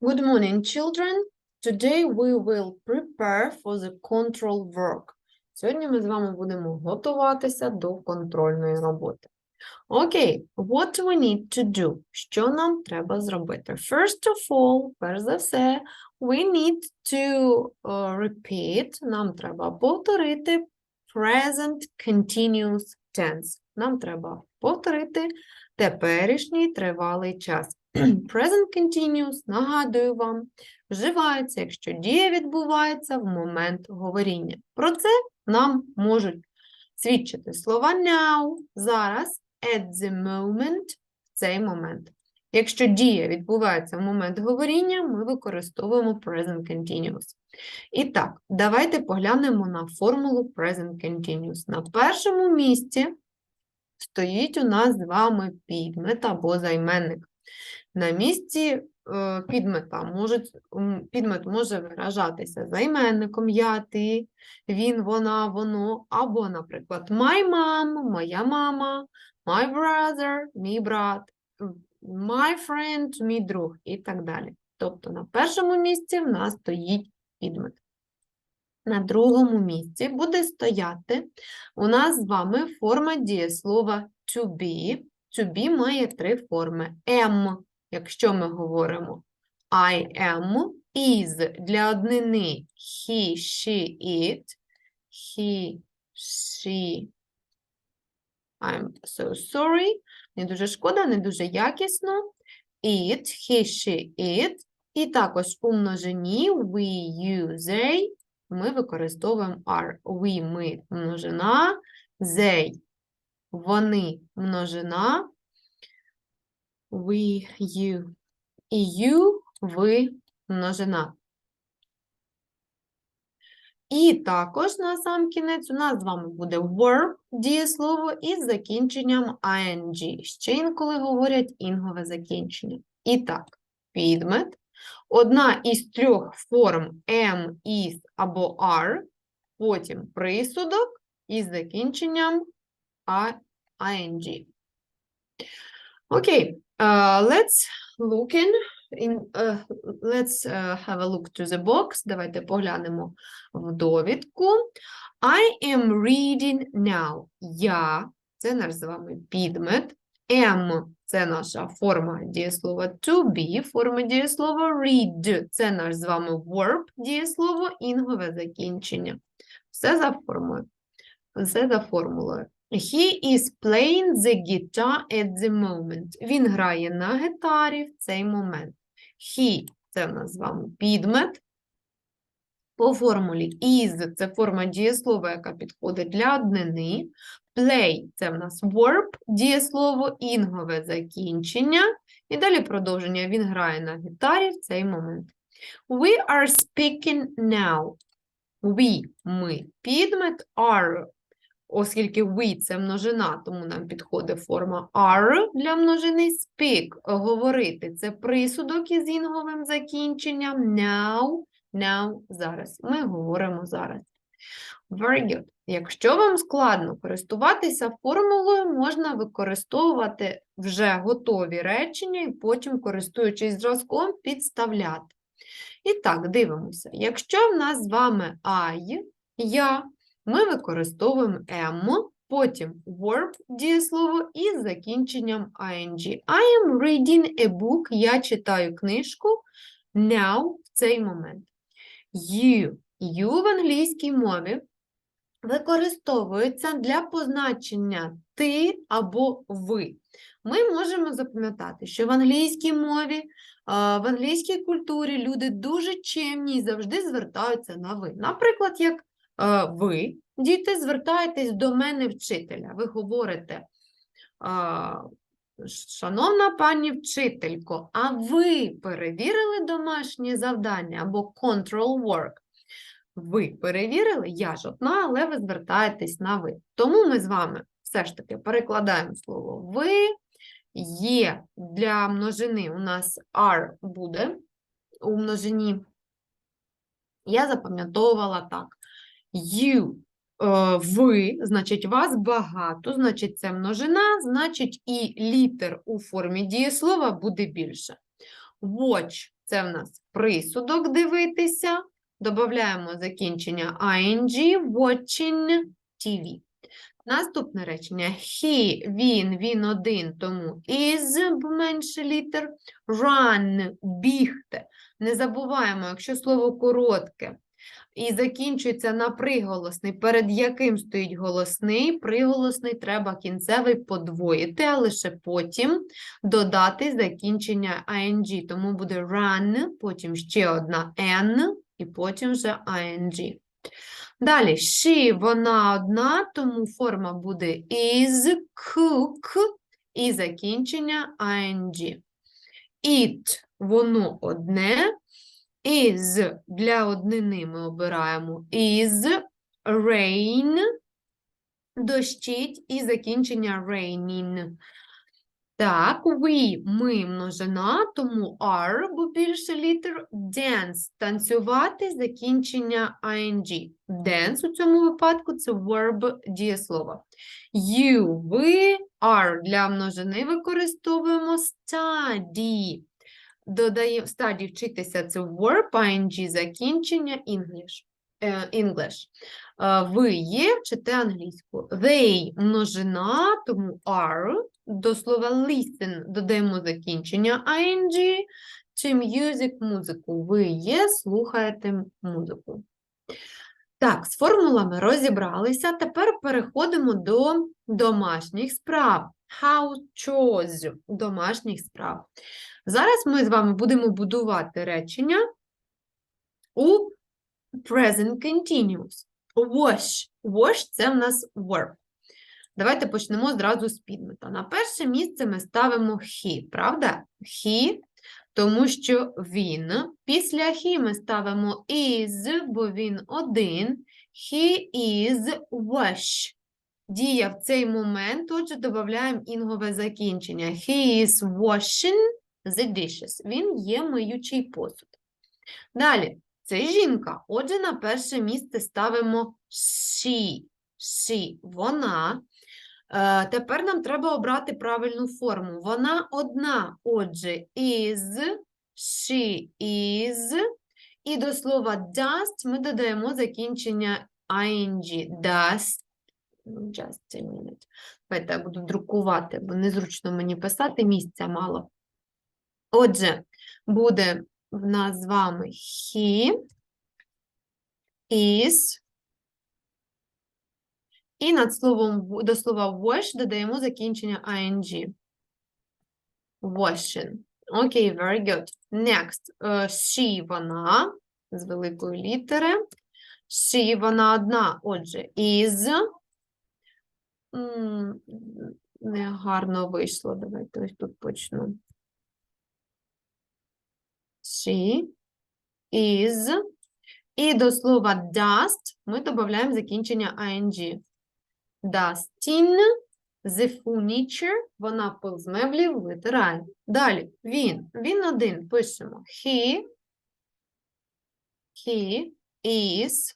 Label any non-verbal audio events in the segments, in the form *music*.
Good morning, children. Today we will prepare for the control work. Сьогодні ми з вами будемо готуватися до контрольної роботи. Окей, what we need to do? Що нам треба зробити? First of all, перш за все, we need to uh, repeat, нам треба повторити present continuous tense. Нам треба повторити теперішній тривалий час. *clears throat* Present continuous, нагадую вам, вживається, якщо дія відбувається в момент говоріння. Про це нам можуть свідчити слова now, зараз, at the moment, в цей момент. Якщо дія відбувається в момент говоріння, ми використовуємо present continuous. І так, давайте поглянемо на формулу present continuous. На першому місці стоїть у нас з вами підмет або займенник. На місці е, підмета можуть, підмет може виражатися займенником я, ти, він, вона, воно, або, наприклад, my mom, моя мама, my brother, мій брат, my friend, мій друг і так далі. Тобто на першому місці в нас стоїть підмет. На другому місці буде стояти у нас з вами форма дієслова to be. To be має три форми. Am, якщо ми говоримо I am, is для однини he, she, it, he, she, I'm so sorry, не дуже шкода, не дуже якісно. It, he, she, it. І також у множині we, you, they ми використовуємо are. We, ми, множина, they, вони, множина, we, you. І you, ви, множина. І також на сам кінець у нас з вами буде verb, дієслово із закінченням ing. Ще інколи говорять інгове закінчення. І так, підмет. Одна із трьох форм am, is або are, потім присудок із закінченням а- ing. Окей, uh, let's look in, in uh, let's uh, have a look to the box. Давайте поглянемо в довідку. I am reading now. Я, це наш з вами підмет. Am – це наша форма дієслова to be, форма дієслова read – це наш з вами verb дієслово, інгове закінчення. Все за формою. Все за формулою. He is playing the guitar at the moment. Він грає на гітарі в цей момент. He – це в нас з вами підмет. По формулі is – це форма дієслова, яка підходить для однини. Play – це в нас verb, дієслово, інгове закінчення. І далі продовження. Він грає на гітарі в цей момент. We are speaking now. We – ми. Підмет are, оскільки we – це множина, тому нам підходить форма are для множини. Speak – говорити. Це присудок із інговим закінченням. Now – now – зараз. Ми говоримо зараз. Very good. Якщо вам складно користуватися формулою, можна використовувати вже готові речення і потім, користуючись зразком, підставляти. І так, дивимося. Якщо в нас з вами I, я, ми використовуємо am, потім verb дієслово із закінченням ing. I am reading a book, я читаю книжку now в цей момент. You, you в англійській мові використовується для позначення ти або ви. Ми можемо запам'ятати, що в англійській мові, в англійській культурі люди дуже чемні і завжди звертаються на ви. Наприклад, як ви, діти, звертаєтесь до мене вчителя. Ви говорите, шановна пані вчителько, а ви перевірили домашнє завдання або control work? Ви перевірили, я ж одна, але ви звертаєтесь на ви. Тому ми з вами все ж таки перекладаємо слово ви. Є для множини у нас are буде у множині. Я запам'ятовувала так. You, е, ви, значить, вас багато, значить, це множина, значить, і літер у формі дієслова буде більше. Watch це в нас присудок дивитися. Додаємо закінчення ing, watching TV. Наступне речення. He, він, він один, тому is, менше літер. Run, бігти. Не забуваємо, якщо слово коротке і закінчується на приголосний, перед яким стоїть голосний, приголосний треба кінцевий подвоїти, а лише потім додати закінчення ing. Тому буде run, потім ще одна n, і потім вже ing. Далі, she, вона одна, тому форма буде is, cook і закінчення ing. It, воно одне. Is для однини ми обираємо is, rain, дощить і закінчення raining. Так, we, ми множина, тому are, бо більше літер, dance, танцювати, закінчення ing. Dance у цьому випадку це verb дієслова. You, ви, are для множини використовуємо study. Додаємо study вчитися це verb, ing, закінчення English. Е, English. Е, Ви є, вчите англійську. They множина, тому are. До слова listen додаємо закінчення ing. Чи music музику. Ви є, слухаєте музику. Так, з формулами розібралися. Тепер переходимо до домашніх справ. How chose домашніх справ. Зараз ми з вами будемо будувати речення у present continuous. Wash. Wash – це в нас verb. Давайте почнемо зразу з підмета. На перше місце ми ставимо he, правда? He, тому що він. Після he ми ставимо is, бо він один. He is wash. Дія в цей момент, отже, додаємо інгове закінчення. He is washing the dishes. Він є миючий посуд. Далі, це жінка. Отже, на перше місце ставимо she. She. Вона. Е, Тепер нам треба обрати правильну форму. Вона одна. Отже, is, she is. І до слова dust ми додаємо закінчення ing. Dust. Just a minute. Давайте я буду друкувати, бо незручно мені писати, місця мало. Отже, буде в нас з вами he is. І над словом до слова wash додаємо закінчення ing. Washing. Окей, very good. Next. Е, She, вона, з великої літери. She, вона одна. Отже, is. М, Негарно вийшло. Давайте ось тут почну. She is. І до слова dust ми додаємо закінчення ing. Dustin, the furniture, вона пил з меблів витирає. Далі, він. Він один. Пишемо. He, he is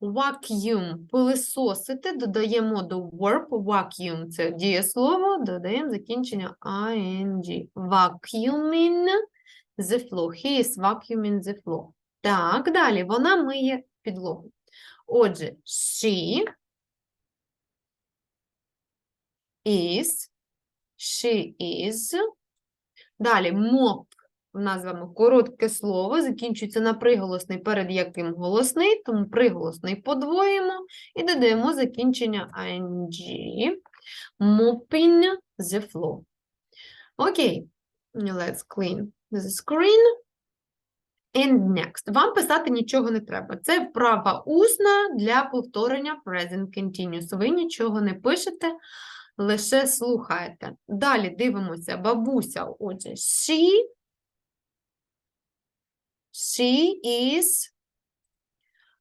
vacuum. Пилисосити додаємо до verb. Vacuum – це дієслово, додаємо закінчення ing. Vacuuming the floor. He is vacuuming the floor. Так, далі. Вона миє підлогу. Отже, she is, she is. Далі mop. В нас з вами коротке слово, закінчується на приголосний, перед яким голосний, тому приголосний подвоїмо і додаємо закінчення ing. Mopping the floor. Окей, let's clean the screen. And next. Вам писати нічого не треба. Це вправа усна для повторення present continuous. Ви нічого не пишете, лише слухаєте. Далі дивимося, бабуся. Отже, she, she is,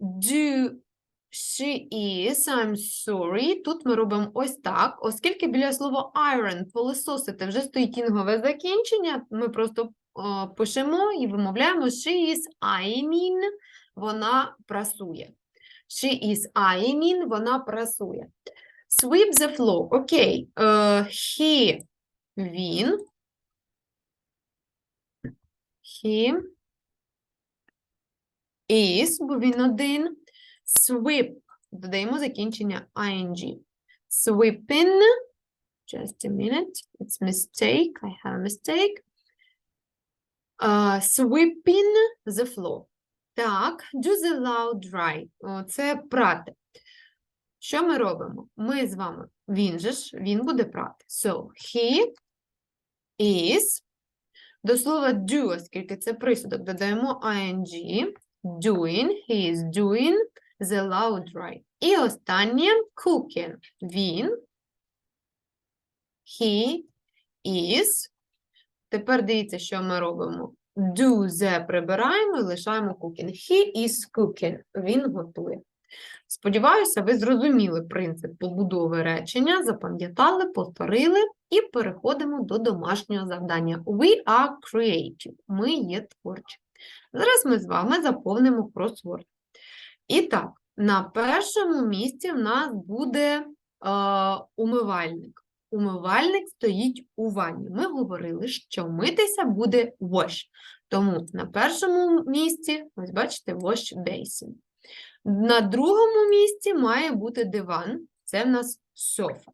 do, she is, I'm sorry. Тут ми робимо ось так. Оскільки біля слова iron, пилососити, вже стоїть інгове закінчення, ми просто пишемо і вимовляємо she is ironing, вона прасує. She is ironing, вона прасує. Sweep the floor. Окей. Е, he, він. He is, бо він один. Sweep. Додаємо закінчення ing. Sweeping. Just a minute. It's mistake. I have a mistake. Sweeping the floor. Так, do the loud dry. Це прати. Що ми робимо? Ми з вами, він же ж, він буде прати. So, he is, до слова do, оскільки це присудок, додаємо ing, doing, he is doing the loud dry. І останнє cooking. Він, he is. Тепер дивіться, що ми робимо. Do the прибираємо і лишаємо cooking. He is cooking. Він готує. Сподіваюся, ви зрозуміли принцип побудови речення, запам'ятали, повторили і переходимо до домашнього завдання. We are creative. Ми є творчі. Зараз ми з вами заповнимо кросворд. І так, на першому місці в нас буде е, умивальник. Умивальник стоїть у ванні. Ми говорили, що митися буде wash. Тому на першому місці, ось бачите, wash basin. На другому місці має бути диван, це в нас софа.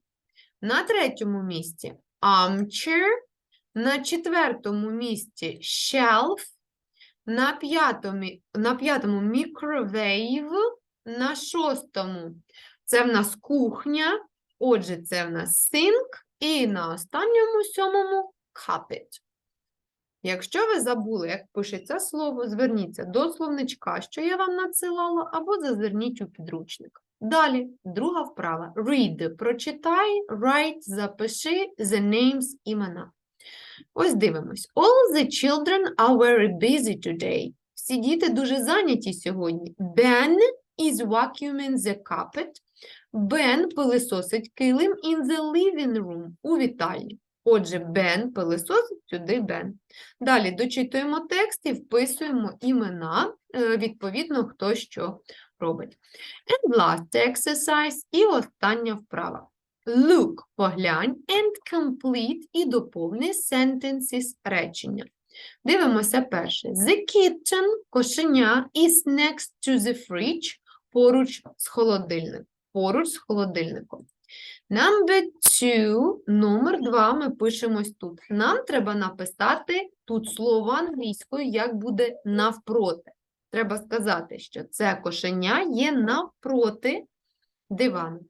На третьому місці armchair, на четвертому місці shelf, на п'ятому, на п'ятому microwave, на шостому це в нас кухня, отже, це в нас sink, і на останньому сьомому carpet. Якщо ви забули, як пишеться слово, зверніться до словничка, що я вам надсилала, або зазирніть у підручник. Далі, друга вправа. Read – прочитай, write – запиши, the names – імена. Ось дивимось. All the children are very busy today. Всі діти дуже зайняті сьогодні. Ben is vacuuming the carpet. Бен пилисосить килим in the living room у вітальні. Отже, Бен пилисосить, сюди Бен. Далі дочитуємо текст і вписуємо імена, е, відповідно, хто що робить. And last exercise і остання вправа. Look, поглянь, and complete і доповни sentences речення. Дивимося перше. The kitchen, кошеня, is next to the fridge, поруч з холодильником. Поруч з холодильником. Number two, номер два ми пишемо ось тут. Нам треба написати тут слово англійською, як буде навпроти. Треба сказати, що це кошеня є навпроти дивану.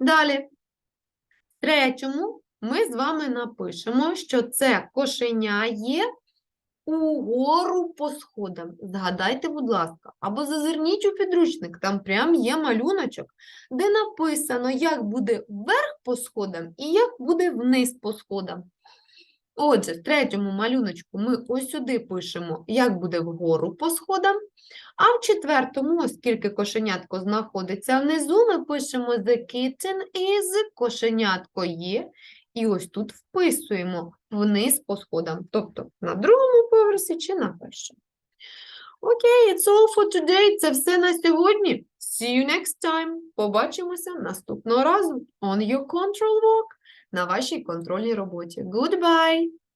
Далі, в третьому ми з вами напишемо, що це кошеня є угору по сходам. Згадайте, будь ласка, або зазирніть у підручник, там прям є малюночок, де написано, як буде вверх по сходам і як буде вниз по сходам. Отже, в третьому малюночку ми ось сюди пишемо, як буде вгору по сходам, а в четвертому, оскільки кошенятко знаходиться внизу, ми пишемо The kitten is, кошенятко є, і ось тут вписуємо вниз по сходам, тобто на другому поверсі чи на першому. Окей, it's all for today. Це все на сьогодні. See you next time. Побачимося наступного разу on your control walk на вашій контрольній роботі. Goodbye!